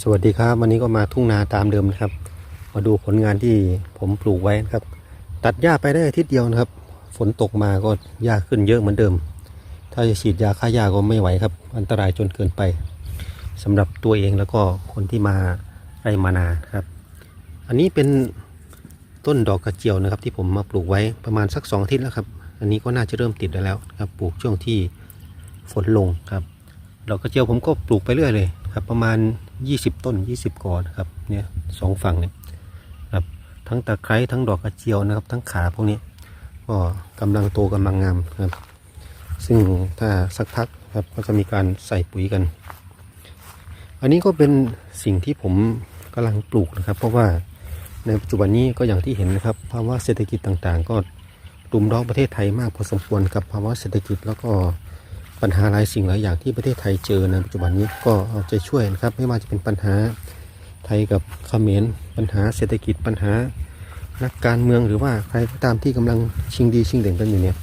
สวัสดีครับวันนี้ก็มาทุ่งนาตามเดิมนะครับ มาดูผลงานที่ผมปลูกไว้นะครับ ตัดหญ้าไปได้อาทิตย์เดียวนะครับ ฝนตกมาก็หญ้าขึ้นเยอะเหมือนเดิม ถ้าจะฉีดยาฆ่าหญ้าก็ไม่ไหวครับ อันตรายจนเกินไปสำหรับตัวเองแล้วก็คนที่มาไร่มานาครับ อันนี้เป็นต้นดอกกระเจียวนะครับ ที่ผมมาปลูกไว้ประมาณสักสองอาทิตย์แล้วครับ อันนี้ก็น่าจะเริ่มติดได้แล้วครับ ปลูกช่วงที่ฝนลงครับ ดอกกระเจียวผมก็ปลูกไปเรื่อยเลยครับ ประมาณ 20ต้น20กอนะครับเนี่ยสองฝั่งเนี่ยครับทั้งตะไคร้ทั้งดอกกระเจียวนะครับ ทั้งขาพวกนี้ก็กำลังโตกำลังงามครับซึ่งถ้าสักพักครับก็จะมีการใส่ปุ๋ยกัน อันนี้ก็เป็นสิ่งที่ผมกำลังปลูกนะครับ เพราะว่าในปัจจุบันนี้ก็อย่างที่เห็นนะครับภาวะเศรษฐกิจต่างๆ ก็รุมร้อประเทศไทยมากพอสมควรกับภาวะเศรษฐกิจแล้วก็ ปัญหาหลายสิ่งหลายอย่างที่ประเทศไทยเจอในปัจจุบันนี้ก็เอาใจช่วยนะครับ ไม่ว่าจะเป็นปัญหาไทยกับเขมรปัญหาเศรษฐกิจปัญหานักการเมืองหรือว่าใครก็ตามที่กำลังชิงดีชิงเด่นกันอยู่เนี่ย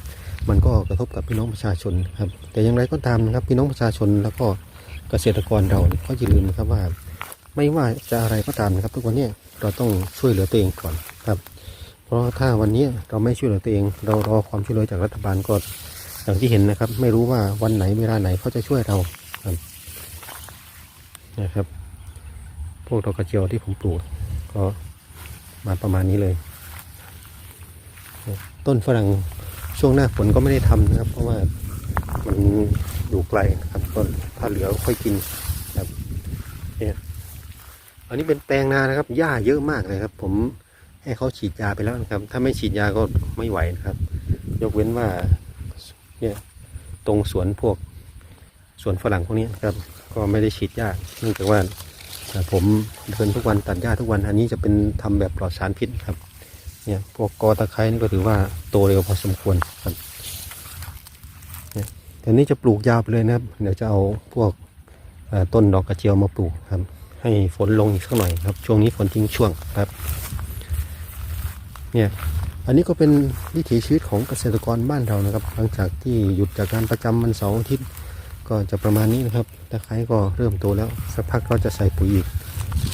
มันก็กระทบกับพี่น้องประชาชนครับแต่อย่างไรก็ตามนะครับพี่น้องประชาชนแล้วก็เกษตรกรเราก็อย่าลืมนะครับว่า ไม่ว่าจะอะไรก็ตามนะครับ ทุกวันเนี้เราต้องช่วยเหลือตัวเองก่อนครับ เพราะถ้าวันนี้เราไม่ช่วยเหลือตัวเอง เรารอความช่วยเหลือจากรัฐบาลก็อน อย่างที่เห็นนะครับ ไม่รู้ว่าวันไหนเวลาไหนเขาจะช่วยเราครับนะครับ พวกดอกกระเจียวที่ผมปลูกก็มาประมาณนี้เลย ต้นฝรั่งช่วงหน้าฝนก็ไม่ได้ทำนะครับ เพราะว่ามันอยู่ไกลนะครับก็ถ้าเหลือก็ค่อยกินครับเนี่ยอันนี้เป็นแปลงนานะครับหญ้าเยอะมากเลยครับ ผมให้เขาฉีดยาไปแล้วนะครับ ถ้าไม่ฉีดยาก็ไม่ไหวนะครับ ยกเว้นว่า เนี่ยตรงสวนพวกสวนฝรั่งพวกนี้ครับ ก็ไม่ได้ฉีดหญ้าเนื่องจากว่าผมเดินทุกวันตัดหญ้าทุกวันอันนี้จะเป็นทำแบบปลอดสารพิษครับ เนี่ยพวกกอตะไคร้นี่ก็ถือว่าโตเร็วพอสมควรครับเนี่ยต่นี้จะปลูกยาวไปเลยนะครับ เดี๋ยวจะเอาพวกต้นดอกกระเจียวมาปลูกครับ ให้ฝนลงอีกสักหน่อยครับ ช่วงนี้ฝนทิ้งช่วงครับ เนี่ย อันนี้ก็เป็นวิถีชีวิตของเกษตรกรบ้านเรานะครับ หลังจากที่หยุดจากการประจำวันเสาร์อาทิตย์ก็จะประมาณนี้นะครับตะไคร้ก็เริ่มโตแล้วสักพักก็จะใส่ปุ๋ยอีก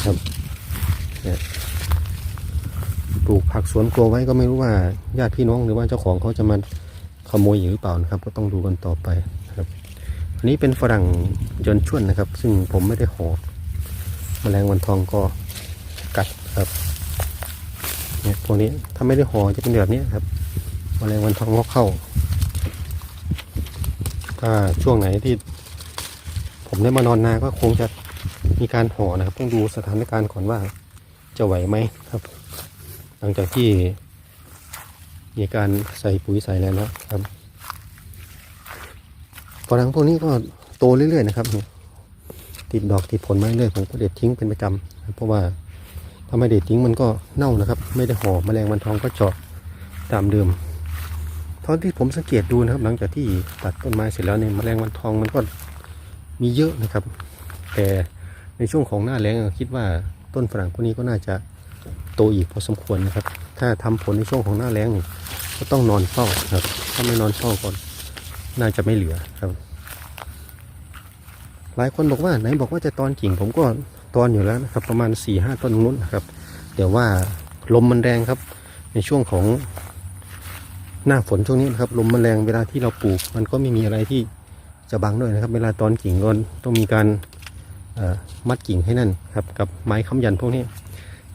ครับเนี่ยปลูกผักสวนครัวไว้ก็ไม่รู้ว่าญาติพี่น้องหรือว่าเจ้าของเขาจะมาขโมยอยู่หรือเปล่านะครับ ก็ต้องดูกันต่อไปครับอันนี้เป็นฝรั่งยนต์ช่วนนะครับ ซึ่งผมไม่ได้ห่อแมลงวันทองก็กัดครับ พวกนี้ ถ้าไม่ได้ห่อจะเป็นแบบนี้ครับแมลงวันทองงอกเข้า ถ้าช่วงไหนที่ ผมได้มานอนนาก็คงจะมีการห่อนะครับ ต้องดูสถานการณ์ก่อนว่าจะไหวไหมครับ หลังจากที่มีการใส่ปุ๋ยใส่แล้วนะครับฝรั่งพวกนี้ก็โตเรื่อยๆนะครับ ติดดอกติดผลมาเรื่อยผมก็เด็ดทิ้งเป็นประจำเพราะว่า ถ้าไม่เด็ดทิ้งมันก็เน่านะครับ ไม่ได้ห่อแมลงวันทองก็เจาะตามเดิมตอนที่ผมสังเกตดูนะครับ หลังจากที่ตัดต้นไม้เสร็จแล้วเนี่ยแมลงวันทองมันก็มีเยอะนะครับ แต่ในช่วงของหน้าแล้งคิดว่าต้นฝรั่งพวกนี้ก็น่าจะโตอีกพอสมควรนะครับ ถ้าทำผลในช่วงของหน้าแล้งก็ต้องนอนเฝ้าครับ ถ้าไม่นอนเฝ้าก่อนน่าจะไม่เหลือครับ หลายคนบอกว่าไหนบอกว่าจะตอนกิ่งผมก็ ตอนอยู่แล้วนะครับ ประมาณ4ี่ห้าต้นตรงนู้นนะครับเดี๋ยวว่าลมมันแรงครับ ในช่วงของหน้าฝนช่วงนี้นะครับลมมันแรงเวลาที่เราปลูก มันก็ไม่มีอะไรที่จะบังด้วยนะครับ เวลาตอนกิ่งก็ต้องมีการมัดกิ่งให้นั่นครับกับไม้ค้ำยันพวกนี้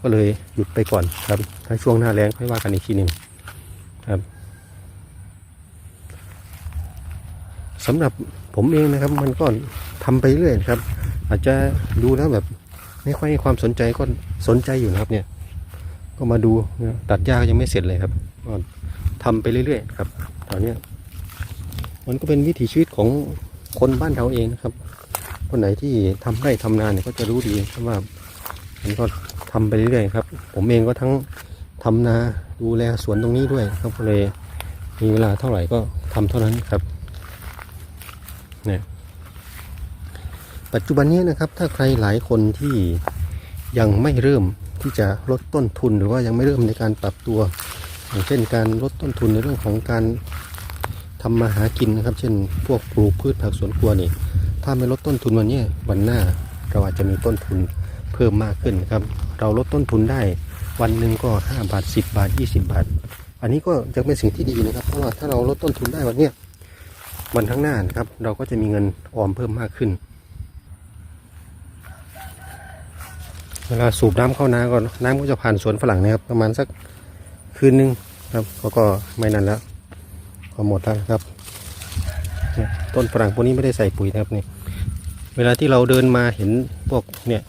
ก็เลยหยุดไปก่อนครับ ถ้าช่วงหน้าแรงค่อยว่ากันอีกทีหนึ่งครับสำหรับผมเองนะครับมันก็ทำไปเรื่อยครับ อาจจะดูแล้วแบบ ไม่ค่อยให้ความสนใจก็สนใจอยู่นะครับ เนี่ย ก็มาดูนะตัดหญ้าก็ยังไม่เสร็จเลยครับก็ทำไปเรื่อยๆครับตอนเนี้ยมันก็เป็นวิถีชีวิตของคนบ้านเราเองนะครับ คนไหนที่ทำไร่ทำนาเนี่ยก็จะรู้ดีครับว่ามันก็ทำไปเรื่อยๆครับ ผมเองก็ทั้งทำนาดูแลสวนตรงนี้ด้วยครับก็เลยมีเวลาเท่าไหร่ก็ทำเท่านั้นครับเนี่ย ปัจจุบันนี้นะครับถ้าใครหลายคนที่ยังไม่เริ่มที่จะลดต้นทุนหรือว่ายังไม่เริ่มในการปรับตัว อย่างเช่นการลดต้นทุนในเรื่องของการทำมาหากินนะครับ เช่น พวกปลูกพืชผักสวนครัวนี่ถ้าไม่ลดต้นทุนวันนี้วันหน้าเราอาจจะมีต้นทุนเพิ่มมากขึ้นครับ เราลดต้นทุนได้วันหนึ่งก็ 5 บาท 10 บาท 20 บาท อันนี้ก็จะเป็นสิ่งที่ดีนะครับ เพราะว่าถ้าเราลดต้นทุนได้วันนี้วันข้างหน้านะครับ เราก็จะมีเงินออมเพิ่มมากขึ้น เวลาสูบน้ำเข้านาก็น้ำก็จะผ่านสวนฝรั่งนะครับ ประมาณสักคืนหนึงครับเขาก็ไม่นานแล้วก็หมดแล้วครับ ต้นฝรั่งพวกนี้ไม่ได้ใส่ปุ๋ยนะครับนี่เวลาที่เราเดินมาเห็นพวกเนี่ย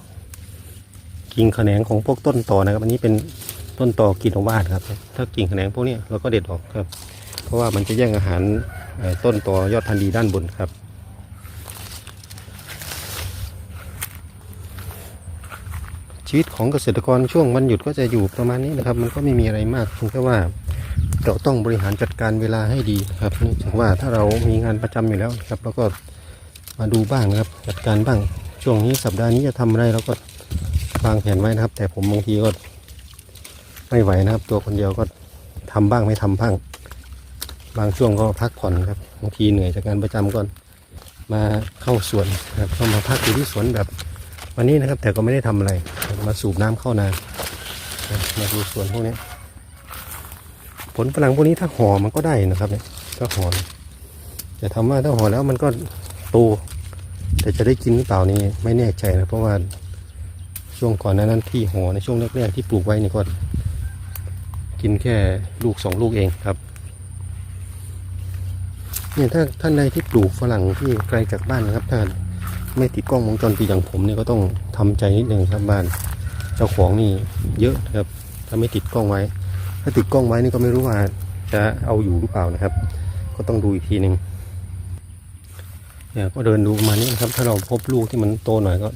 กิ่งแขนงของพวกต้นต่อนะครับ อันนี้เป็นต้นต่อกินของบ้านครับ ถ้ากิ่งแขนงพวกนี้เราก็เด็ดออกครับ เพราะว่ามันจะแย่งอาหารต้นต่อยอดพันธุ์ดีด้านบนครับ ชีวิตของเกษตรกรช่วงวันหยุดก็จะอยู่ประมาณนี้นะครับ มันก็ไม่มีอะไรมากเพียงแค่ว่าเราต้องบริหารจัดการเวลาให้ดีครับเนื่องจากว่าถ้าเรามีงานประจำอยู่แล้วครับเราก็มาดูบ้างนะครับ จัดการบ้างช่วงนี้สัปดาห์นี้จะทำอะไรเราก็วางแผนไว้นะครับ แต่ผมบางทีก็ไม่ไหวนะครับ ตัวคนเดียวก็ทำบ้างไม่ทำบ้าง บางช่วงก็พักผ่อนครับบางทีเหนื่อยจากงานประจำก่อนมาเข้าสวนครับเข้ามาพักอยู่ที่สวนแบบ วันนี้นะครับแต่ก็ไม่ได้ทำอะไรมาสูบน้ำเข้านามาดูสวนพวกนี้ ผลฝรั่งพวกนี้ถ้าห่อมันก็ได้นะครับเนี่ยถ้าห่อแต่ทำว่าถ้าห่อแล้วมันก็โตแต่จะได้กินหรือเปล่านี่ไม่แน่ใจนะเพราะว่าช่วงก่อนนานั้นที่ห่อในช่วงแรกๆที่ปลูกไว้นี่ก็กินแค่ลูกสองลูกเองครับเนี่ยถ้าท่านใดที่ปลูกฝรั่งที่ไกลจากบ้านนะครับถ้าน ไม่ติดกล้องวงจรปิดอย่างผมเนี่ยก็ต้องทำใจนิดหนึ่งครับบ้าน เจ้าของนี่เยอะครับ ถ้าไม่ติดกล้องไว้ ถ้าติดกล้องไว้นี่ก็ไม่รู้ว่าจะเอาอยู่หรือเปล่านะครับ ก็ต้องดูอีกทีหนึ่งเนี่ยก็เดินดูประมาณนี้นะครับ ถ้าเราพบลูกที่มันโตหน่อยก็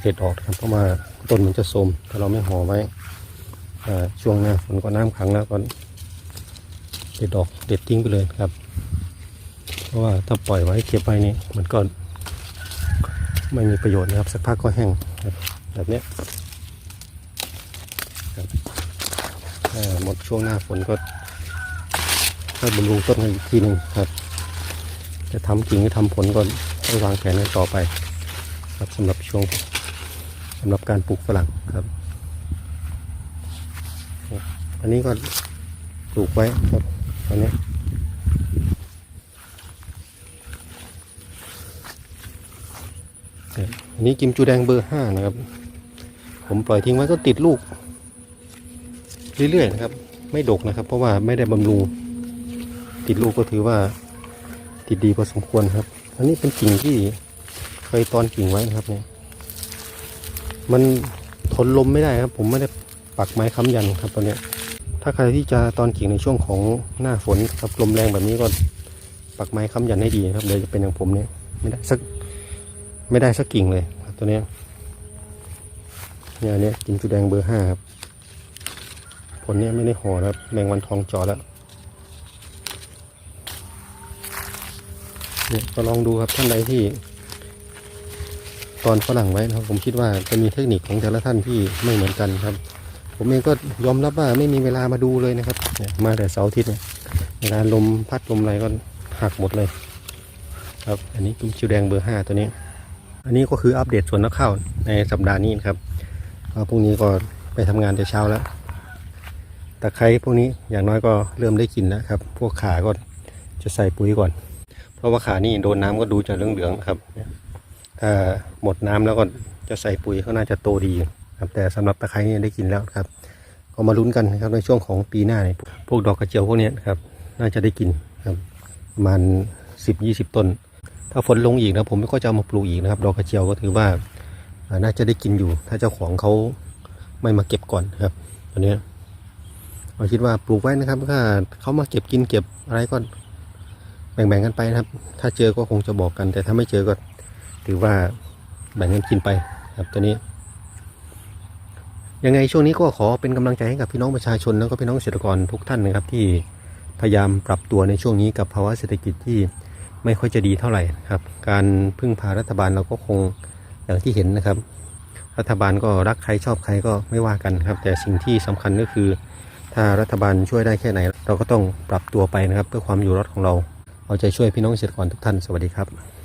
เด็ดออกครับเพราะว่าต้นมันจะโทมถ้าเราไม่ห่อไว้ช่วงหน้าฝนก็น้ำขังแล้วก็เด็ดออกเด็ดทิ้งไปเลยครับ เพราะว่าถ้าปล่อยไว้เก็บไว้นี่มันก็ ไม่มีประโยชน์นะครับ สักพักก็แห้งแบบนี้ครับหมดช่วงหน้าฝนก็ค่อยบำรุงต้นอีกทีหนึ่งครับ จะทำกิ่งหรือทำผลก็ต้องวางแผนต่อไป ครับสำหรับช่วงสำหรับการปลูกฝรั่งครับ อันนี้ก็ปลูกไว้ครับตอนนี้ อันนี้กิมจูแดงเบอร์ห้านะครับ ผมปล่อยทิ้งไว้ก็ติดลูก เรื่อยๆนะครับ ไม่ดกนะครับ เพราะว่าไม่ได้บำรุงติดลูกก็ถือว่า ติดดีพอสมควรครับ อันนี้เป็นกิ่งที่เคยตอนกิ่งไว้นะครับเนี่ยมันทนลมไม่ได้ครับ ผมไม่ได้ปักไม้ค้ำยันครับตอนเนี้ยถ้าใครที่จะตอนกิ่งในช่วงของหน้าฝนครับลมแรงแบบนี้ก็ปักไม้ค้ำยันให้ดีครับเดี๋ยวจะเป็นอย่างผมเนี่ยไม่ได้สัก ไม่ได้สักกิ่งเลยครับตัวนี้เนี่ยอันเนี้ยกินจุดแดงเบอร์ห้าครับผลเนี้ยไม่ได้ห่อนะครับแมงวันทองจอแล้วเนี่ยก็ลองดูครับท่านใดที่ ตอนฝรั่งไว้นะครับ ผมคิดว่าจะมีเทคนิคของแต่ละท่านที่ไม่เหมือนกันครับ ผมเองก็ยอมรับว่าไม่มีเวลามาดูเลยนะครับเนี่ยมาแต่เสาร์อาทิตย์เวลาลมพัดลมอะไรก็หักหมดเลย ครับ อันนี้กิมชิวแดงเบอร์ห้าตัวนี้ อันนี้ก็คืออัปเดตสวนนักข้าวในสัปดาห์นี้นะครับก็พรุ่งนี้ก็ไปทำงานแต่เช้าแล้วตะไคร้พวกนี้อย่างน้อยก็เริ่มได้กินแล้วครับ พวกขาก็จะใส่ปุ๋ยก่อน เพราะว่าขานี่โดนน้ำก็ดูจะเหลืองๆครับถ้าหมดน้ำแล้วก็จะใส่ปุ๋ยเขาน่าจะโตดีครับแต่สำหรับตะไคร้นี่ได้กินแล้วครับ ก็มาลุ้นกันครับในช่วงของปีหน้าเนี่ยพวกดอกกระเจียวพวกนี้ครับ น่าจะได้กินครับประมาณสิบยี่สิบต้น ถ้าฝนลงอีกนะผมก็จะเอามาปลูกอีกนะครับดอกกระเจียวก็ถือว่าน่าจะได้กินอยู่ ถ้าเจ้าของเขาไม่มาเก็บก่อนครับตอนนี้เราคิดว่าปลูกไว้นะครับถ้าเขามาเก็บกินเก็บอะไรก็แบ่งๆกันไปนะครับ ถ้าเจอก็คงจะบอกกัน แต่ถ้าไม่เจอก็ถือว่าแบ่งกันกินไปครับตัวนี้ ยังไงช่วงนี้ก็ขอเป็นกำลังใจให้กับพี่น้องประชาชนแล้วก็พี่น้องเกษตรกรทุกท่านนะครับ ที่พยายามปรับตัวในช่วงนี้กับภาวะเศรษฐกิจที่ ไม่ค่อยจะดีเท่าไหร่นะครับ การพึ่งพารัฐบาลเราก็คงอย่างที่เห็นนะครับ รัฐบาลก็รักใครชอบใครก็ไม่ว่ากันครับ แต่สิ่งที่สำคัญก็คือ ถ้ารัฐบาลช่วยได้แค่ไหน เราก็ต้องปรับตัวไปนะครับ เพื่อความอยู่รอดของเรา เอาใจช่วยพี่น้องเกษตรกรทุกท่านสวัสดีครับ